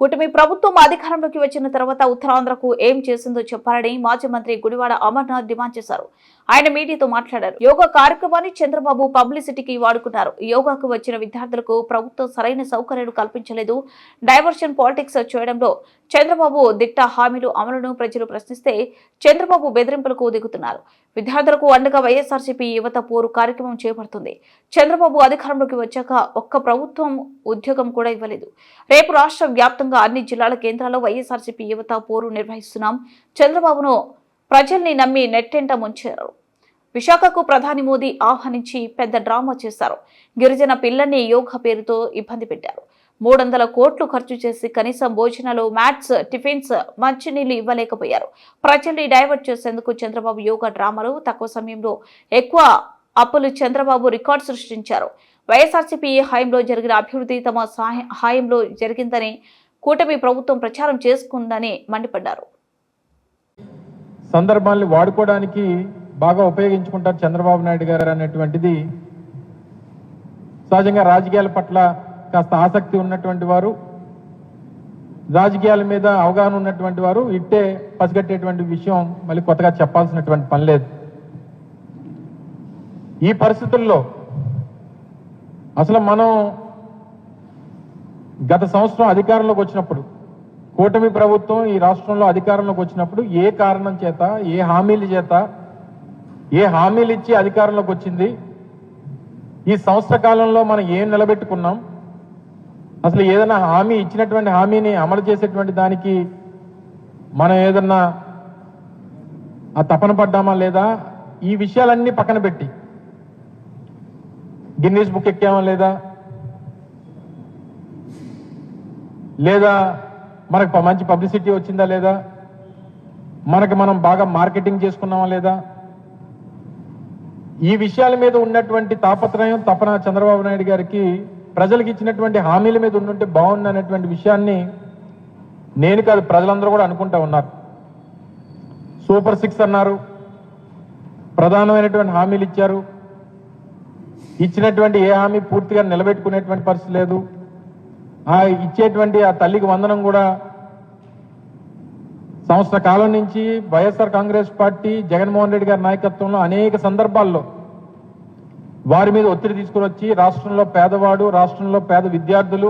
కూటమి ప్రభుత్వం అధికారంలోకి వచ్చిన తర్వాత ఉత్తరాంధ్రకు ఏం చేసిందో చెప్పాలని మాజీ మంత్రి గుడివాడ అమర్నాథ్ డిమాండ్ చేశారు. ఆయన మీడియాతో మాట్లాడారు. యోగా కార్యక్రమాన్ని చంద్రబాబు పబ్లిసిటీకి వాడుకున్నారు. యోగాకు వచ్చిన విద్యార్థులకు ప్రభుత్వం సరైన సౌకర్యాలు కల్పించలేదు. డైవర్షన్ పాలిటిక్స్ చేయడంలో చంద్రబాబు దిట్ట హామీలు అమలును ప్రజలు ప్రశ్నిస్తే చంద్రబాబు బెదిరింపులకు దిగుతున్నారు. విద్యార్థులకు అండగా వైఎస్ఆర్సీపీ యువత పోరు కార్యక్రమం చేపడుతుంది. చంద్రబాబు అధికారంలోకి వచ్చాక ఒక్క ప్రభుత్వం ఉద్యోగం కూడా ఇవ్వలేదు. రేపు రాష్ట్ర వ్యాప్తంగా అన్ని జిల్లాల కేంద్రాల్లో వైఎస్ఆర్సీపీ యువత పోరు నిర్వహిస్తున్నాం. చంద్రబాబును ప్రజల్ని నమ్మి నెట్టెంట ముంచారు విశాఖకు ప్రధాని మోదీ ఆహ్వానించి పెద్ద డ్రామా చేశారు. గిరిజన పిల్లల్ని యోగా పేరుతో ఇబ్బంది పెట్టారు. మూడు వందల కోట్లు ఖర్చు చేసి కనీసం భోజనాలు మ్యాట్స్ టిఫిన్స్ మంచినీళ్ళు ఇవ్వలేకపోయారు. ప్రజల్ని డైవర్ట్ చేసేందుకు చంద్రబాబు యోగా డ్రామాలు తక్కువ సమయంలో ఎక్కువ అప్పులు చంద్రబాబు రికార్డు సృష్టించారు. వైఎస్ఆర్సీపీ హయాంలో జరిగిన అభివృద్ధి తమ సాయ- హాయంలో జరిగిందని కూటమి ప్రభుత్వం ప్రచారం చేసుకుందని మండిపడ్డారు. సందర్భాన్ని వాడుకోవడానికి బాగా ఉపయోగించుకుంటారు చంద్రబాబు నాయుడు గారు అనేటువంటిది. సహజంగా రాజకీయాల పట్ల కాస్త ఆసక్తి ఉన్నటువంటి వారు రాజకీయాల మీద అవగాహన ఉన్నటువంటి వారు ఇట్టే పసిగట్టేటువంటి విషయం మళ్ళీ కొత్తగా చెప్పాల్సినటువంటి పని లేదు. ఈ పరిస్థితుల్లో అసలు మనం గత సంవత్సరం అధికారంలోకి వచ్చినప్పుడు కూటమి ప్రభుత్వం ఈ రాష్ట్రంలో అధికారంలోకి వచ్చినప్పుడు ఏ కారణం చేత ఏ హామీల చేత ఏ హామీలు ఇచ్చి అధికారంలోకి వచ్చింది? ఈ సంవత్సర కాలంలో మనం ఏం నిలబెట్టుకున్నాం? అసలు ఏదైనా హామీ ఇచ్చినటువంటి హామీని అమలు చేసేటువంటి దానికి మనం ఏదన్నా ఆ తపన పడ్డామా లేదా? ఈ విషయాలన్నీ పక్కన పెట్టి. గిన్నీస్ బుక్ ఎక్కామా లేదా? లేదా మనకు మంచి పబ్లిసిటీ వచ్చిందా లేదా? మనకు మనం బాగా మార్కెటింగ్ చేసుకున్నామా లేదా? ఈ విషయాల మీద ఉన్నటువంటి తాపత్రయం తపన చంద్రబాబు నాయుడు గారికి ప్రజలకు ఇచ్చినటువంటి హామీల మీద ఉండుంటే బాగుంది అనేటువంటి విషయాన్ని నేను కాదు ప్రజలందరూ కూడా అనుకుంటా ఉన్నారు. సూపర్ సిక్స్ అన్నారు. ప్రధానమైనటువంటి హామీలు ఇచ్చారు. ఇచ్చినటువంటి ఏ హామీ పూర్తిగా నిలబెట్టుకునేటువంటి పరిస్థితి లేదు. ఆ ఇచ్చేటువంటి ఆ తల్లికి వందనం కూడా సంవత్సర కాలం నుంచి వైఎస్ఆర్ కాంగ్రెస్ పార్టీ జగన్మోహన్ రెడ్డి గారి నాయకత్వంలో అనేక సందర్భాల్లో వారి మీద ఒత్తిడి తీసుకుని వచ్చి రాష్ట్రంలో పేదవాడు రాష్ట్రంలో పేద విద్యార్థులు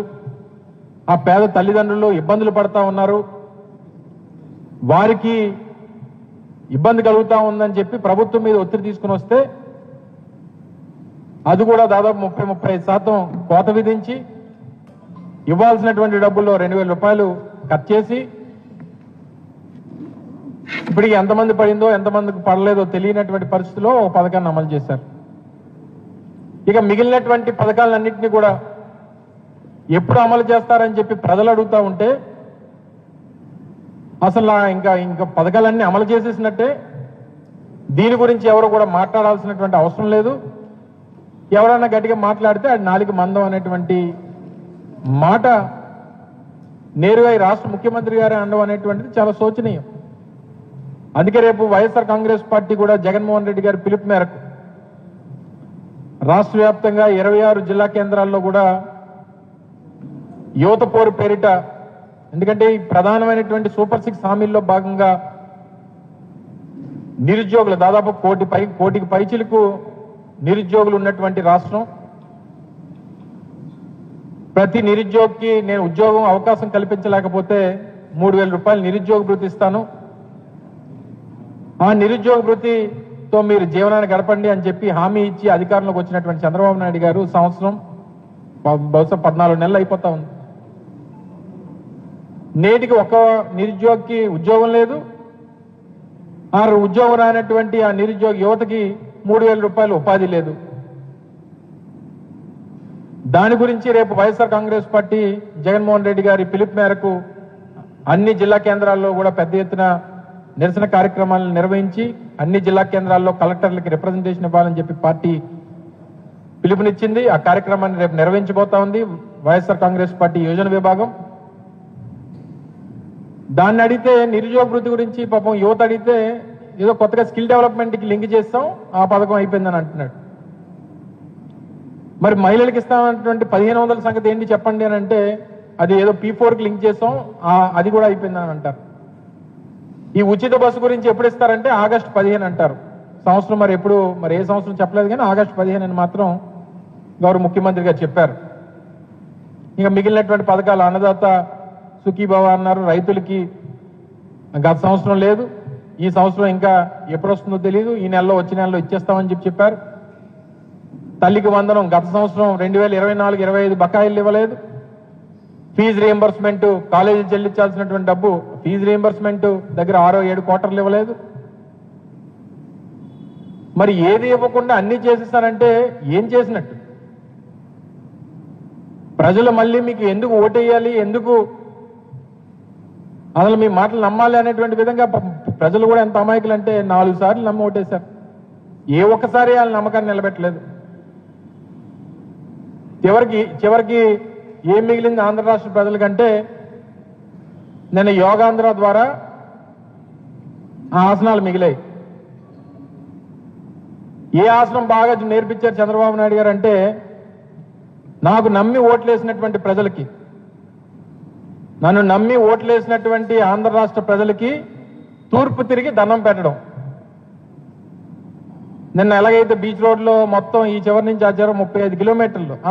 ఆ పేద తల్లిదండ్రులు ఇబ్బందులు పడతా ఉన్నారు. వారికి ఇబ్బంది కలుగుతా ఉందని చెప్పి ప్రభుత్వం మీద ఒత్తిడి తీసుకుని వస్తే అది కూడా దాదాపు ముప్పై ముప్పై ఐదు శాతం కోత విధించి ఇవ్వాల్సినటువంటి డబ్బుల్లో రెండు వేల రూపాయలు కట్ చేసి ఇప్పటికి ఎంతమంది పడిందో ఎంతమందికి పడలేదో తెలియనటువంటి పరిస్థితిలో ఒక పథకాన్ని అమలు చేశారు. ఇక మిగిలినటువంటి పథకాలన్నింటినీ కూడా ఎప్పుడు అమలు చేస్తారని చెప్పి ప్రజలు అడుగుతా ఉంటే అసలు ఇంకా ఇంకా పథకాలన్నీ అమలు చేసేసినట్టే దీని గురించి ఎవరు కూడా మాట్లాడాల్సినటువంటి అవసరం లేదు. ఎవరైనా గట్టిగా మాట్లాడితే అది నాలుగు మందం అనేటువంటి మాట నేరుగా ఈ రాష్ట్ర ముఖ్యమంత్రి గారే అనడం అనేటువంటిది చాలా శోచనీయం. అందుకే రేపు వైఎస్ఆర్ కాంగ్రెస్ పార్టీ కూడా జగన్మోహన్ రెడ్డి గారి పిలుపు మేరకు రాష్ట్ర వ్యాప్తంగా ఇరవై ఆరు జిల్లా కేంద్రాల్లో కూడా యువత పోరు పేరిట ఎందుకంటే ఈ ప్రధానమైనటువంటి సూపర్ సిక్స్ హామీల్లో భాగంగా నిరుద్యోగులు దాదాపు కోటి పై కోటికి పైచిలకు నిరుద్యోగులు ఉన్నటువంటి రాష్ట్రం. ప్రతి నిరుద్యోగికి నేను ఉద్యోగం అవకాశం కల్పించలేకపోతే మూడు వేల రూపాయలు నిరుద్యోగ భృతి ఇస్తాను. ఆ నిరుద్యోగ భృతితో మీరు జీవనాన్ని గడపండి అని చెప్పి హామీ ఇచ్చి అధికారంలోకి వచ్చినటువంటి చంద్రబాబు నాయుడు గారు సంవత్సరం బహుశా పద్నాలుగు నెలలు అయిపోతా ఉంది. నేటికి ఒక నిరుద్యోగికి ఉద్యోగం లేదు. ఆ ఉద్యోగం రానటువంటి ఆ నిరుద్యోగ యువతకి మూడు వేల రూపాయలు ఉపాధి లేదు. దాని గురించి రేపు వైఎస్ఆర్ కాంగ్రెస్ పార్టీ జగన్మోహన్ రెడ్డి గారి పిలుపు మేరకు అన్ని జిల్లా కేంద్రాల్లో కూడా పెద్ద ఎత్తున నిరసన కార్యక్రమాలను నిర్వహించి అన్ని జిల్లా కేంద్రాల్లో కలెక్టర్లకి రిప్రజెంటేషన్ ఇవ్వాలని చెప్పి పార్టీ పిలుపునిచ్చింది. ఆ కార్యక్రమాన్ని రేపు నిర్వహించబోతా ఉంది వైఎస్ఆర్ కాంగ్రెస్ పార్టీ యోజన విభాగం. దాన్ని అడిగితే నిరుద్యోగ గురించి పాపం యువత అడిగితే ఏదో కొత్తగా స్కిల్ డెవలప్మెంట్కి లింక్ చేస్తాం ఆ పథకం అయిపోయిందని అంటున్నాడు. మరి మహిళలకు ఇస్తామన్నటువంటి పదిహేను వందల సంగతి ఏంటి చెప్పండి అని అంటే అది ఏదో పీ ఫోర్కి లింక్ చేసాం అది కూడా అయిపోయిందని అంటారు. ఈ ఉచిత బస్సు గురించి ఎప్పుడు ఇస్తారంటే ఆగస్టు పదిహేను అంటారు. సంవత్సరం మరి ఎప్పుడు మరి ఏ సంవత్సరం చెప్పలేదు కానీ ఆగస్టు పదిహేను అని మాత్రం గౌరవ ముఖ్యమంత్రి గారు చెప్పారు. ఇంకా మిగిలినటువంటి పథకాలు అన్నదాత సుఖీభవ అన్నారు రైతులకి గత సంవత్సరం లేదు ఈ సంవత్సరం ఇంకా ఎప్పుడు వస్తుందో తెలియదు ఈ నెలలో వచ్చే నెలలో ఇచ్చేస్తామని చెప్పి చెప్పారు. తల్లికి వందనం గత సంవత్సరం రెండు వేల ఇరవై నాలుగు ఇరవై ఐదు బకాయిలు ఇవ్వలేదు. ఫీజు రియంబర్స్మెంట్ కాలేజీ చెల్లించాల్సినటువంటి డబ్బు ఫీజు రియంబర్స్మెంట్ దగ్గర ఆరో ఏడు క్వార్టర్లు ఇవ్వలేదు. మరి ఏది ఇవ్వకుండా అన్ని చేసేస్తానంటే ఏం చేసినట్టు? ప్రజలు మళ్ళీ మీకు ఎందుకు ఓటేయాలి ఎందుకు అసలు మీ మాటలు నమ్మాలి అనేటువంటి విధంగా ప్రజలు కూడా ఎంత అమాయకులు అంటే నాలుగు సార్లు నమ్మి ఓటేశారు. ఏ ఒక్కసారి వాళ్ళ నమ్మకాన్ని నిలబెట్టలేదు. చివరికి చివరికి ఏం మిగిలింది ఆంధ్ర రాష్ట్ర ప్రజలకంటే నేను యోగాంధ్ర ద్వారా ఆ ఆసనాలు మిగిలాయి. ఏ ఆసనం బాగా నేర్పించారు చంద్రబాబు నాయుడు గారు అంటే నాకు నమ్మి ఓట్లేసినటువంటి ప్రజలకి నన్ను నమ్మి ఓట్లేసినటువంటి ఆంధ్ర రాష్ట్ర ప్రజలకి తూర్పు తిరిగి దండం పెట్టడం. నిన్న ఎలాగైతే బీచ్ రోడ్లో మొత్తం ఈ చివరి నుంచి ఆ చివరి ముప్పై ఐదు కిలోమీటర్లు